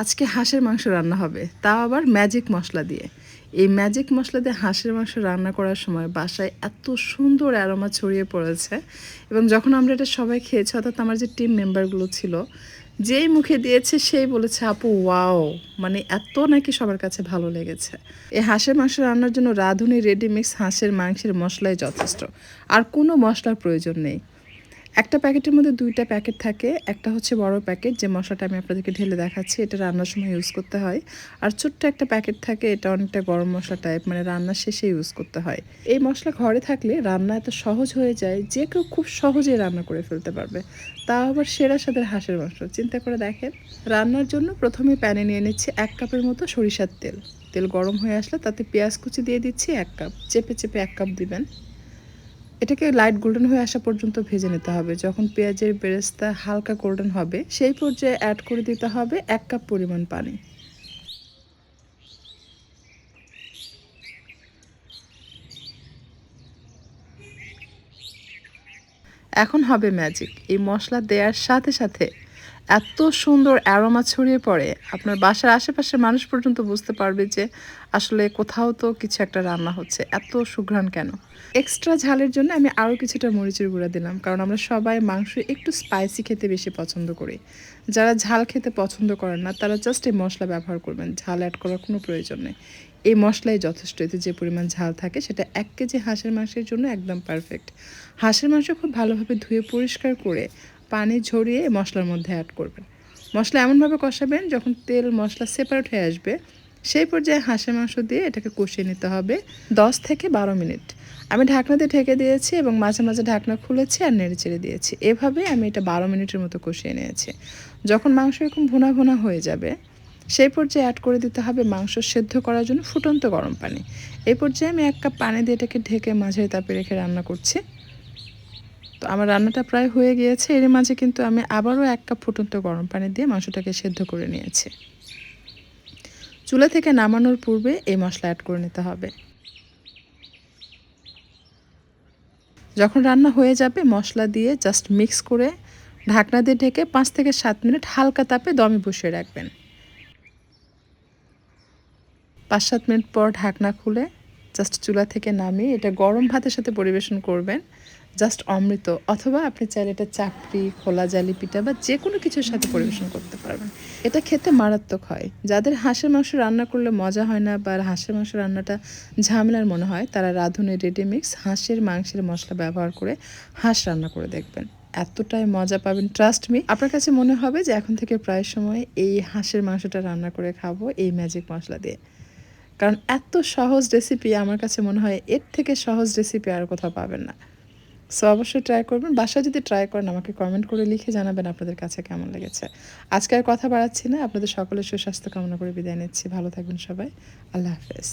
আজকে হাঁসের মাংস রান্না হবে। তাও আবার ম্যাজিক মশলা দিয়ে। এই ম্যাজিক মশলা দিয়ে হাঁসের মাংস রান্না করার সময় বাসায় এত সুন্দর অ্যারোমা ছড়িয়ে পড়েছে এবং যখন আমরা এটা সবাই খেয়েছি, অর্থাৎ আমার যে টিম মেম্বারগুলো ছিল, যেই মুখে দিয়েছে সেই বলেছে, আপু ওয়াও মানে এত নাকি সবার কাছে ভালো লেগেছে। এই হাঁসের মাংস রান্নার জন্য রাঁধুনি রেডি মিক্স হাঁসের মাংসের মশলাই যথেষ্ট। আর কোনো মশলার প্রয়োজন নেই। একটা প্যাকেটের মধ্যে দুইটা প্যাকেট থাকে, একটা হচ্ছে বড় প্যাকেট যে মশলাটা আমি আপনাদেরকে ঢেলে দেখাচ্ছি, এটা রান্নার সময় ইউজ করতে হয়। আর ছোট্ট একটা প্যাকেট থাকে, এটা অনেকটা গরম মশলা টাইপ মানে রান্নার শেষে ইউজ করতে হয়। এই মশলা ঘরে থাকলে রান্না এত সহজ হয়ে যায় যে কেউ খুব সহজেই রান্না করে ফেলতে পারবে। তাও আবার সেরা স্বাদের হাঁসের মাংস, চিন্তা করে দেখেন। রান্নার জন্য প্রথমে প্যানে নিয়ে নিচ্ছি এক কাপের মতো সরিষার তেল। তেল গরম হয়ে আসলে তাতে পেঁয়াজ কুচি দিয়ে দিচ্ছি এক কাপ, চেপে চেপে এক কাপ দিবেন। এটাকে লাইট গোল্ডেন হয়ে আসা পর্যন্ত ভেজে নিতে হবে। যখন পেঁয়াজের বেরেস্তা হালকা গোল্ডেন হবে, সেই পর্যায়ে অ্যাড করে দিতে হবে এক কাপ পরিমাণ পানি। এখন হবে ম্যাজিক এই মশলা দেওয়ার সাথে সাথে এত সুন্দর অ্যারোমা ছড়িয়ে পড়ে। আপনার বাসার আশেপাশের মানুষ পর্যন্ত বুঝতে পারবে যে আসলে কোথাও তো কিছু একটা রান্না হচ্ছে। এত সুঘ্রাণ কেন? এক্সট্রা ঝালের জন্য আমি আরও কিছুটা মরিচের গুঁড়া দিলাম, কারণ আমরা সবাই মাংস একটু স্পাইসি খেতে বেশি পছন্দ করি। যারা ঝাল খেতে পছন্দ করেন না, তারা জাস্ট এই মশলা ব্যবহার করবেন, ঝাল অ্যাড করার কোনো প্রয়োজন নেই। এই মশলাই যথেষ্ট, এতে যে পরিমাণ ঝাল থাকে সেটা এক কেজি হাঁসের মাংসের জন্য একদম পারফেক্ট হাঁসের মাংস খুব ভালোভাবে ধুয়ে পরিষ্কার করে পানি ঝরিয়ে মশলার মধ্যে অ্যাড করবেন। মশলা এমনভাবে কষাবেন, যখন তেল মশলা সেপারেট হয়ে আসবে, সেই পর্যায়ে হাঁসের মাংস দিয়ে এটাকে কষিয়ে নিতে হবে দশ থেকে বারো মিনিট। আমি ঢাকনাতে ঢেকে দিয়েছি এবং মাঝে মাঝে ঢাকনা খুলেছি আর নেড়ে চেড়ে দিয়েছি। এভাবে আমি এটা বারো মিনিটের মতো কষিয়ে নিয়েছি। যখন মাংস এরকম ভুনা ভুনা হয়ে যাবে, সেই পর্যায়ে অ্যাড করে দিতে হবে মাংস সেদ্ধ করার জন্য ফুটন্ত গরম পানি। এই পর্যায়ে আমি এক কাপ পানি দিয়ে এটাকে ঢেকে মাঝারি তাপে রেখে রান্না করছি। তো আমার রান্নাটা প্রায় হয়ে গিয়েছে। এর মাঝে কিন্তু আমি আবারও এক কাপ ফুটন্ত গরম পানি দিয়ে মাংসটাকে সেদ্ধ করে নিয়েছি। চুলা থেকে নামানোর পূর্বে এই মশলা অ্যাড করে নিতে হবে। যখন রান্না হয়ে যাবে, মশলা দিয়ে জাস্ট মিক্স করে ঢাকনা দিয়ে ঢেকে পাঁচ থেকে সাত মিনিট হালকা তাপে দমে বসিয়ে রাখবেন। পাঁচ সাত মিনিট পর ঢাকনা খুলে জাস্ট চুলা থেকে নামিয়ে এটা গরম ভাতের সাথে পরিবেশন করবেন। জাস্ট অমৃত অথবা আপনি চাইলে এটা চাকরি খোলা জালি পিঠা বা যে কোনো কিছুর সাথে পরিবেশন করতে পারবেন। এটা খেতে মারাত্মক হয়। যাদের হাঁসের মাংস রান্না করলে মজা হয় না বা হাঁসের মাংস রান্নাটা ঝামেলার মনে হয় তারা রাঁধুনি রেডিমিক্স হাঁসের মাংসের মশলা ব্যবহার করে হাঁস রান্না করে দেখবেন। এতটাই মজা পাবেন ট্রাস্ট মি আপনার কাছে মনে হবে যে এখন থেকে প্রায় সময় এই হাঁসের মাংসটা রান্না করে খাব এই ম্যাজিক মশলা দিয়ে। কারণ এত সহজ রেসিপি আমার কাছে মনে হয় এর থেকে সহজ রেসিপি আর কোথাও পাবেন না। সো অবশ্যই ট্রাই করবেন। বাসায় যদি ট্রাই করেন, আমাকে কমেন্ট করে লিখে জানাবেন আপনাদের কাছে কেমন লেগেছে। আজকে আর কথা বাড়াচ্ছি না। আপনাদের সকলের সুস্বাস্থ্য কামনা করে বিদায় নিচ্ছি। ভালো থাকবেন সবাই। আল্লাহ হাফেজ।